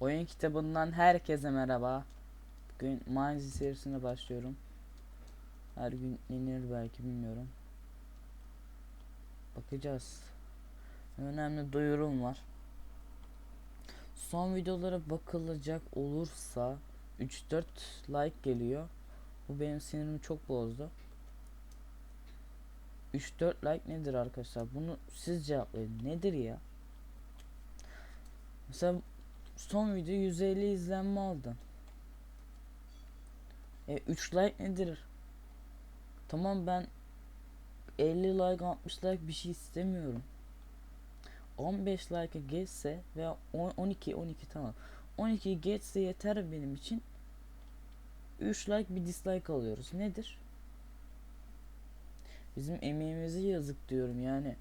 Oyun kitabından herkese merhaba. Bugün Minds serisine başlıyorum. Her gün yenir belki bilmiyorum. Bakacağız. Önemli duyurum var. Son videolara bakılacak olursa 3-4 like geliyor. Bu benim sinirimi çok bozdu. 3-4 like nedir arkadaşlar? Bunu siz cevaplayın. Nedir ya? Mesela son video 150 izlenme aldı. E 3 like nedir? Tamam ben 50 like 60 like bir şey istemiyorum. 15 like'a geçse veya 10, 12 12 tamam. 12 geçse yeter benim için. 3 like bir dislike alıyoruz. Nedir? Bizim emeğimize yazık diyorum yani.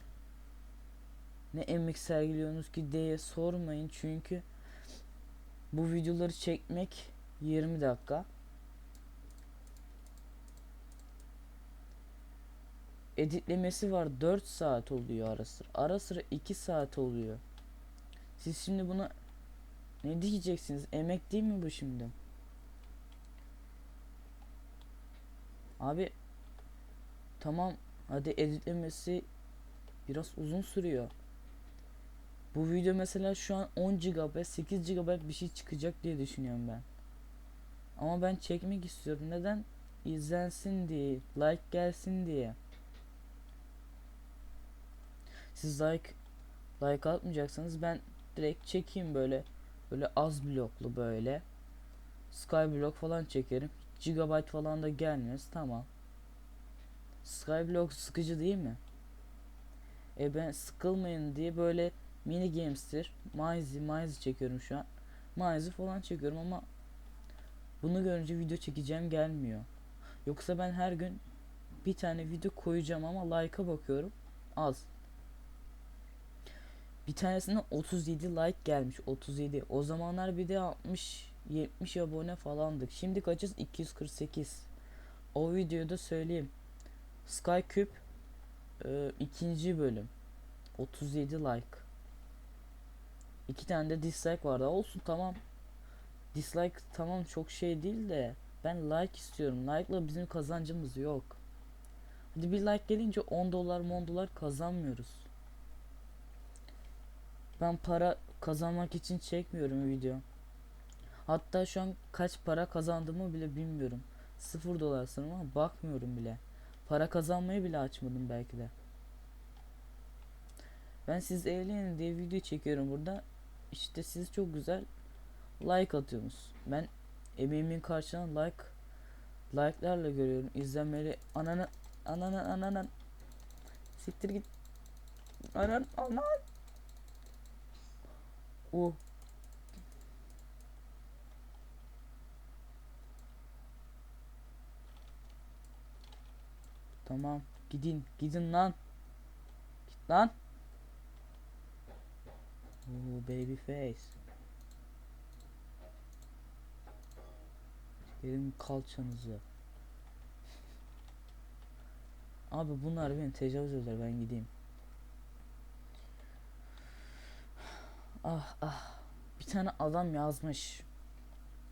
Ne emek sergiliyorsunuz ki diye sormayın çünkü bu videoları çekmek 20 dakika. Editlemesi var 4 saat oluyor ara sıra. Ara sıra 2 saat oluyor. Siz şimdi buna ne diyeceksiniz? Emek değil mi bu şimdi? Abi tamam hadi editlemesi biraz uzun sürüyor. Bu video mesela şu an 10 GB 8 GB bir şey çıkacak diye düşünüyorum ben. Ama ben çekmek istiyorum. Neden? İzlensin diye, like gelsin diye. Siz like like atmayacaksanız ben direkt çekeyim böyle böyle az bloklu böyle. Skyblock falan çekerim. Gigabyte falan da gelmez. Tamam. Skyblock sıkıcı değil mi? E ben sıkılmayın diye böyle mini games'tir. Mizy, Mizy çekiyorum şu an. Mizy falan çekiyorum ama bunu görünce video çekeceğim gelmiyor. Yoksa ben her gün bir tane video koyacağım ama like'a bakıyorum az. Bir tanesine 37 like gelmiş. 37. O zamanlar bir de 60 70 abone falandık. Şimdi kaçız? 248. O videoyu da söyleyeyim. Skycube e, ikinci bölüm. 37 like. İki tane de dislike vardı. Olsun tamam. Dislike tamam çok şey değil de ben like istiyorum. Like'la bizim kazancımız yok. Hadi bir like gelince 10 dolar 10 dolar kazanmıyoruz. Ben para kazanmak için çekmiyorum video. Hatta şu an kaç para kazandığımı bile bilmiyorum. 0 dolar sanırım bakmıyorum bile. Para kazanmayı bile açmadım belki de. Ben siz eğlenin diye video çekiyorum burada. İşte siz çok güzel like atıyorsunuz. Ben emeğimin karşılığını like like'larla görüyorum. İzlenmeleri ananı ananı ananı siktir git. Anan anan. O Tamam. Gidin. Gidin lan. Git lan. Oo baby face. Gelin kalçanızı. Abi bunlar beni tecavüz eder ben gideyim. Ah ah. Bir tane adam yazmış.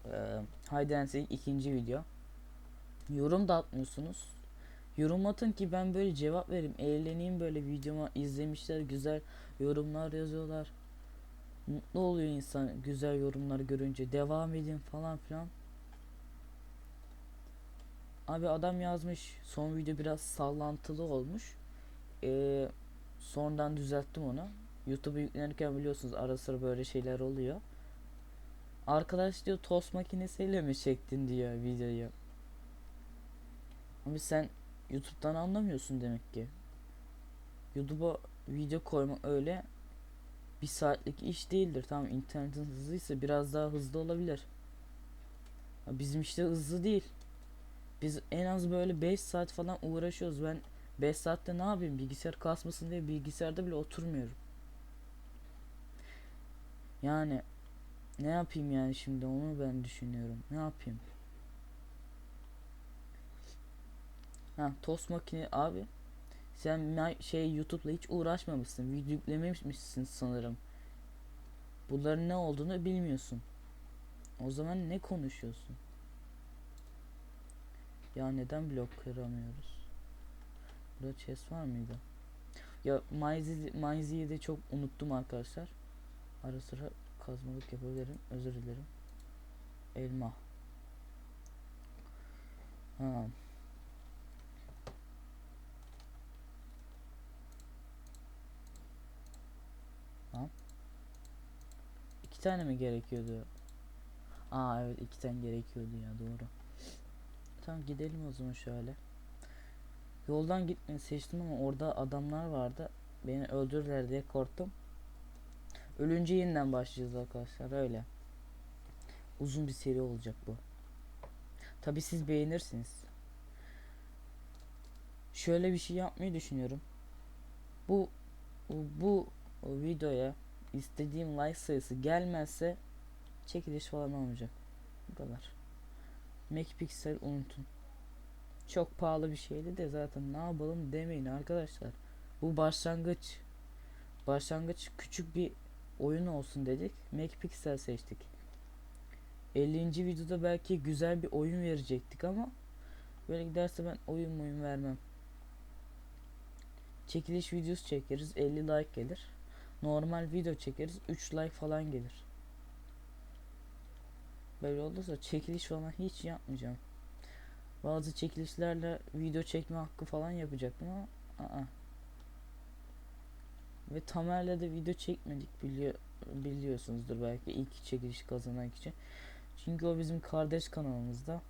Ee, Seek ikinci video. Yorum da atmıyorsunuz. Yorum atın ki ben böyle cevap vereyim. Eğleneyim böyle videoma izlemişler güzel yorumlar yazıyorlar. Mutlu oluyor insan güzel yorumlar görünce. Devam edin falan filan. Abi adam yazmış. Son video biraz sallantılı olmuş. Ee, sonradan düzelttim onu. YouTube'a yüklenirken biliyorsunuz ara sıra böyle şeyler oluyor. Arkadaş diyor tost makinesiyle mi çektin diyor videoyu. Abi sen YouTube'dan anlamıyorsun demek ki. YouTube'a video koymak öyle bir saatlik iş değildir. Tamam internetin hızlıysa biraz daha hızlı olabilir. Bizim işte hızlı değil. Biz en az böyle 5 saat falan uğraşıyoruz. Ben 5 saatte ne yapayım? Bilgisayar kasmasın diye bilgisayarda bile oturmuyorum. Yani ne yapayım yani şimdi onu ben düşünüyorum. Ne yapayım? Ha tost makine abi. Sen şey YouTube'la hiç uğraşmamışsın. Video yüklememişsin sanırım. Bunların ne olduğunu bilmiyorsun. O zaman ne konuşuyorsun? Ya neden blok kıramıyoruz? Burada chest var mıydı? Ya Mizy'yi de çok unuttum arkadaşlar. Ara sıra kazmalık yapabilirim. Özür dilerim. Elma. Ha. İki tane mi gerekiyordu? Aa evet iki tane gerekiyordu ya doğru. Tamam gidelim o zaman şöyle. Yoldan gitmeyi seçtim ama orada adamlar vardı. Beni öldürürler diye korktum. Ölünce yeniden başlayacağız arkadaşlar öyle. Uzun bir seri olacak bu. Tabi siz beğenirsiniz. Şöyle bir şey yapmayı düşünüyorum. Bu bu, videoya istediğim like sayısı gelmezse çekiliş falan olmayacak. Bu kadar. Macpixel unutun. Çok pahalı bir şeydi de zaten ne yapalım demeyin arkadaşlar. Bu başlangıç. Başlangıç küçük bir oyun olsun dedik. Macpixel seçtik. 50. videoda belki güzel bir oyun verecektik ama böyle giderse ben oyun oyun vermem. Çekiliş videosu çekeriz 50 like gelir. Normal video çekeriz 3 like falan gelir. Böyle olursa çekiliş falan hiç yapmayacağım. Bazı çekilişlerle video çekme hakkı falan yapacaktım ama aa. Ve Tamer'le de video çekmedik biliyor biliyorsunuzdur belki ilk çekiliş kazanan kişi. Çünkü o bizim kardeş kanalımızda.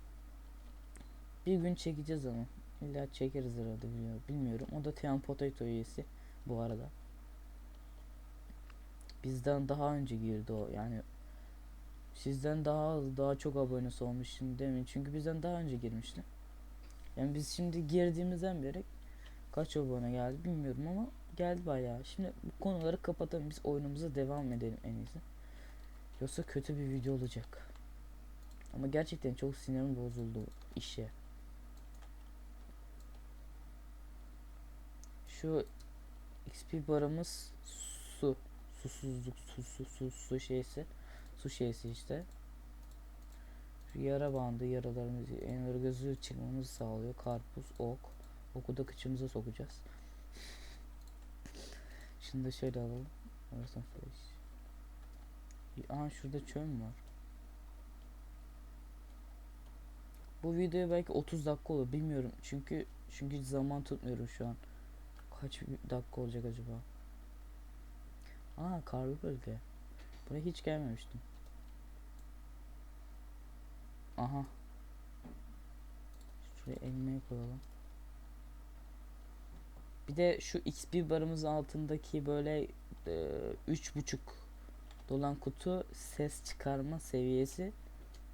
Bir gün çekeceğiz ama. İlla çekeriz herhalde biliyorum. O da Tian Potato üyesi bu arada. Bizden daha önce girdi o. Yani sizden daha az, daha çok abonesi olmuş şimdi demeyin. Çünkü bizden daha önce girmişti. Yani biz şimdi girdiğimizden beri kaç abone geldi bilmiyorum ama geldi bayağı. Şimdi bu konuları kapatalım. Biz oyunumuza devam edelim en iyisi. Yoksa kötü bir video olacak. Ama gerçekten çok sinirim bozuldu işe. Şu XP barımız su. Susuzluk, su, su, su, su şeysi. Su şeysi işte. Yara bandı yaralarımızı, en gözü çıkmamızı sağlıyor. Karpuz, ok. Oku da kıçımıza sokacağız. Da şöyle alalım. Orası flash. Aha şurada çöm var. Bu video belki 30 dakika olur bilmiyorum. Çünkü çünkü zaman tutmuyorum şu an. Kaç dakika olacak acaba? Aa karlı bölge. Buraya hiç gelmemiştim. Aha. Şuraya elmayı koyalım. Bir de şu XP barımız altındaki böyle e, üç buçuk dolan kutu ses çıkarma seviyesi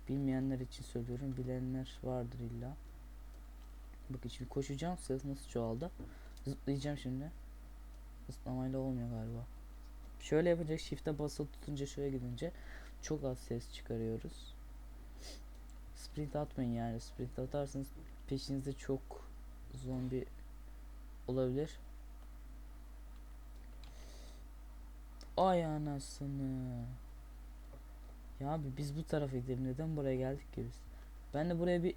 bilmeyenler için söylüyorum bilenler vardır illa bakın şimdi koşacağım ses nasıl çoğaldı zıplayacağım şimdi zıplamayla olmuyor galiba şöyle yapacak shift'e basılı tutunca şöyle gidince çok az ses çıkarıyoruz sprint atmayın yani sprint atarsanız peşinizde çok zombi olabilir Ay anasını. Ya abi biz bu tarafa gidelim. Neden buraya geldik ki biz? Ben de buraya bir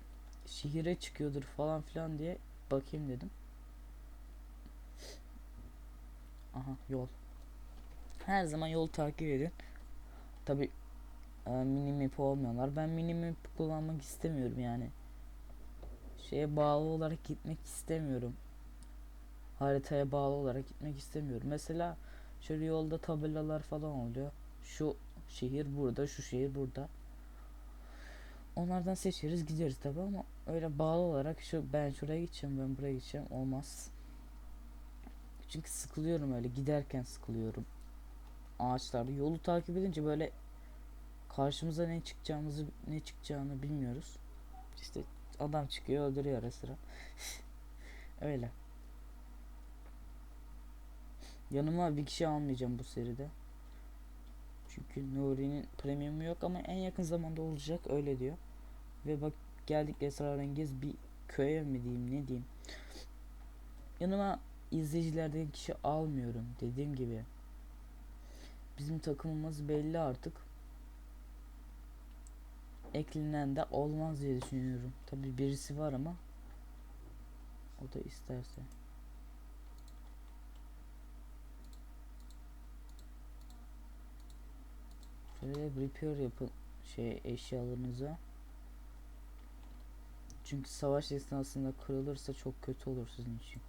şehire çıkıyordur falan filan diye bakayım dedim. Aha yol. Her zaman yol takip edin. Tabi e, mini map olmuyorlar. Ben mini map kullanmak istemiyorum yani. Şeye bağlı olarak gitmek istemiyorum. Haritaya bağlı olarak gitmek istemiyorum. Mesela Şöyle yolda tabelalar falan oluyor. Şu şehir burada, şu şehir burada. Onlardan seçeriz gideriz tabi ama öyle bağlı olarak şu ben şuraya gideceğim ben buraya gideceğim olmaz. Çünkü sıkılıyorum öyle giderken sıkılıyorum. Ağaçlarda yolu takip edince böyle karşımıza ne çıkacağımızı ne çıkacağını bilmiyoruz. İşte adam çıkıyor öldürüyor ara sıra. öyle. Yanıma bir kişi almayacağım bu seride. Çünkü Nuri'nin premiumu yok ama en yakın zamanda olacak öyle diyor. Ve bak geldik esrarengiz bir köye mi diyeyim ne diyeyim. Yanıma izleyicilerden kişi almıyorum dediğim gibi. Bizim takımımız belli artık. eklenen de olmaz diye düşünüyorum. Tabi birisi var ama o da isterse. Şöyle repair yapın şey eşyalarınıza. Çünkü savaş esnasında kırılırsa çok kötü olur sizin için.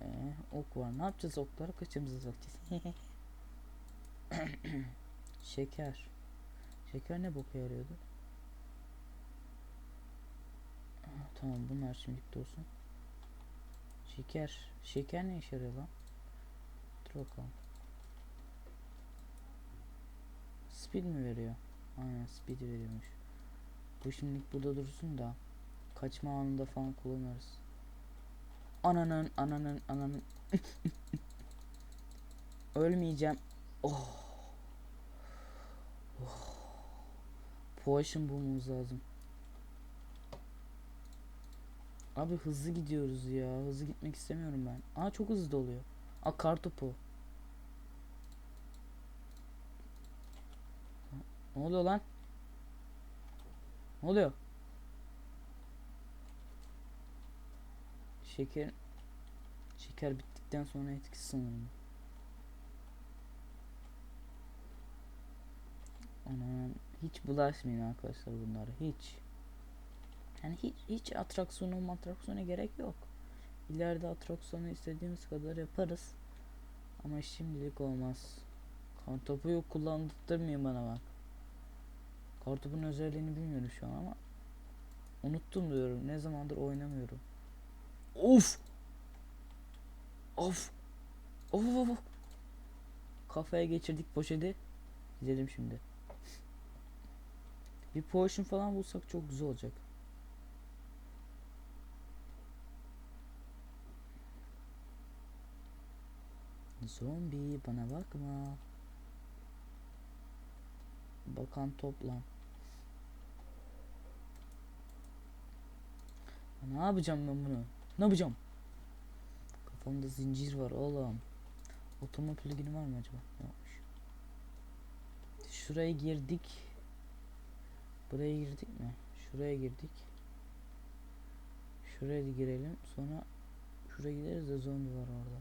Ee, ok var. Ne yapacağız okları? Kaçımıza bakacağız. Şeker. Şeker ne boka yarıyordu? Aa, tamam bunlar şimdilik olsun. Şeker. Şeker ne işe yarıyor lan? Dur bakalım. Speed mi veriyor? Aynen speed veriyormuş. Bu şimdilik burada dursun da kaçma anında falan kullanırız. Ananın ananın ananın Ölmeyeceğim. Oh. Oh. Potion bulmamız lazım. Abi hızlı gidiyoruz ya. Hızlı gitmek istemiyorum ben. Aa çok hızlı doluyor. Aa kartopu. Ne oluyor lan? Ne oluyor? Şeker Şeker bittikten sonra etkisi sanırım. Ana hiç bulaşmayın arkadaşlar bunlara hiç. Yani hiç hiç atraksiyonu atraksiyona gerek yok. İleride atraksiyonu istediğimiz kadar yaparız. Ama şimdilik olmaz. Kartopuyu kullandırmayın bana bak. Kartopun özelliğini bilmiyorum şu an ama unuttum diyorum. Ne zamandır oynamıyorum. Of! Of! Of of of! Kafaya geçirdik poşeti. Gidelim şimdi. Bir potion falan bulsak çok güzel olacak. Zombi bana bakma. Bakan toplan. Ne yapacağım ben bunu? Ne yapacağım? Kafamda zincir var oğlum. Oturma plugini var mı acaba? Yokmuş. Şuraya girdik. Buraya girdik mi? Şuraya girdik. Şuraya girelim. Sonra şuraya gideriz de zombi var orada.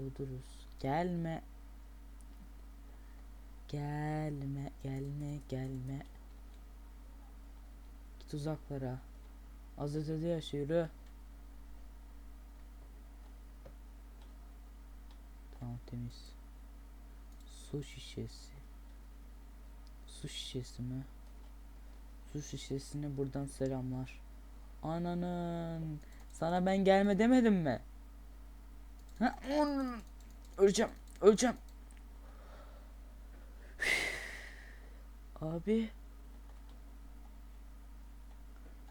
Öldürürüz. Gelme. Gelme, gelme, gelme. Git uzaklara. Hazreti yaş yürü. Tamam temiz. Su şişesi. Su şişesi mi? Su şişesine buradan selamlar. Ananın. Sana ben gelme demedim mi? Ha, onun. Öleceğim. Öleceğim. Abi.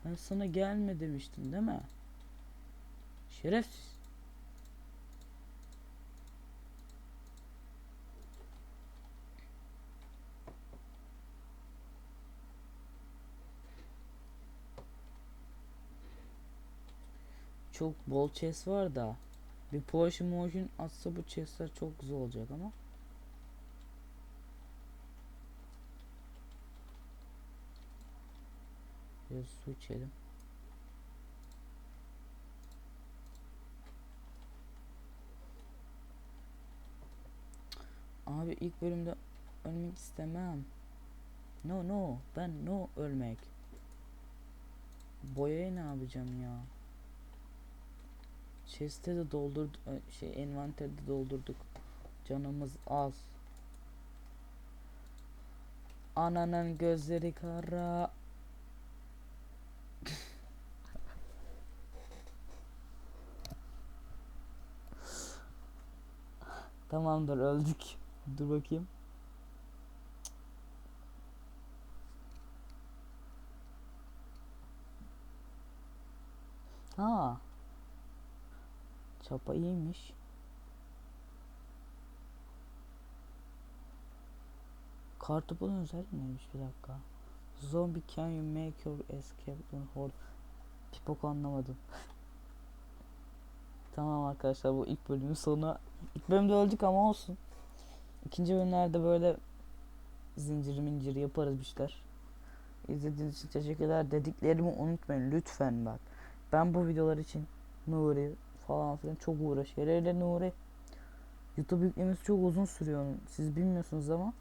Ben sana gelme demiştim değil mi? Şerefsiz. Çok bol chest var da bir potion motion atsa bu chestler çok güzel olacak ama Biraz su içelim. Abi ilk bölümde ölmek istemem. No no ben no ölmek. Boyayı ne yapacağım ya? Chest'e de doldurduk şey envanterde doldurduk. Canımız az. Ananın gözleri kara. Tamamdır öldük. Dur bakayım. Ha. Çapa iyiymiş. Kartopun özelliği neymiş bir dakika. Zombie can you make your escape from horde? Bok anlamadım. tamam arkadaşlar bu ilk bölümün sonu. İlk bölümde öldük ama olsun. İkinci bölümlerde böyle zincir mincir yaparız bir şeyler. İzlediğiniz için teşekkürler. Dediklerimi unutmayın lütfen bak. Ben bu videolar için Nuri falan filan çok uğraşıyor. Hele Nuri YouTube yüklemesi çok uzun sürüyor. Siz bilmiyorsunuz ama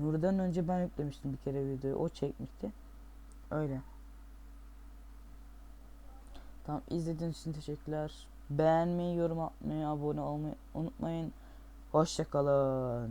Nuri'den önce ben yüklemiştim bir kere videoyu. O çekmişti. Öyle. Tamam izlediğiniz için teşekkürler. Beğenmeyi, yorum atmayı, abone olmayı unutmayın. Hoşçakalın.